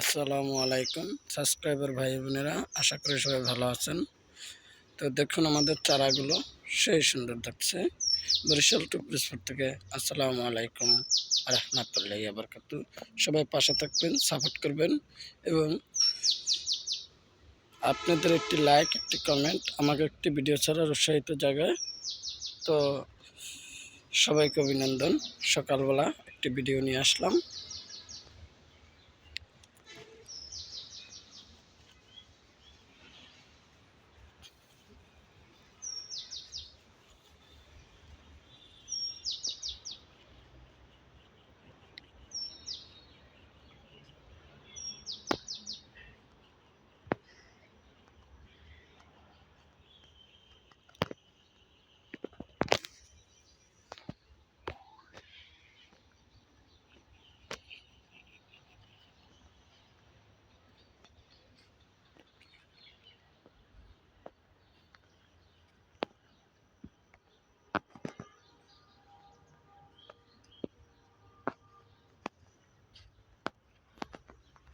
আসসালামু আলাইকুম সাবস্ক্রাইবার ভাই বোনেরা, আশা করি সবাই ভালো আছেন। তো দেখুন আমাদের চারাগুলো, সেই সুন্দর দেখছে। বরিশাল টু থেকে, আসসালামু আলাইকুম রহমতুল্লাহ আবরকাত সবাই পাশে থাকবেন সাপোর্ট করবেন এবং আপনাদের একটি লাইক একটি কমেন্ট আমাকে একটি ভিডিও ছাড়ার উৎসাহিত জায়গায়। তো সবাইকে অভিনন্দন। সকালবেলা একটি ভিডিও নিয়ে আসলাম।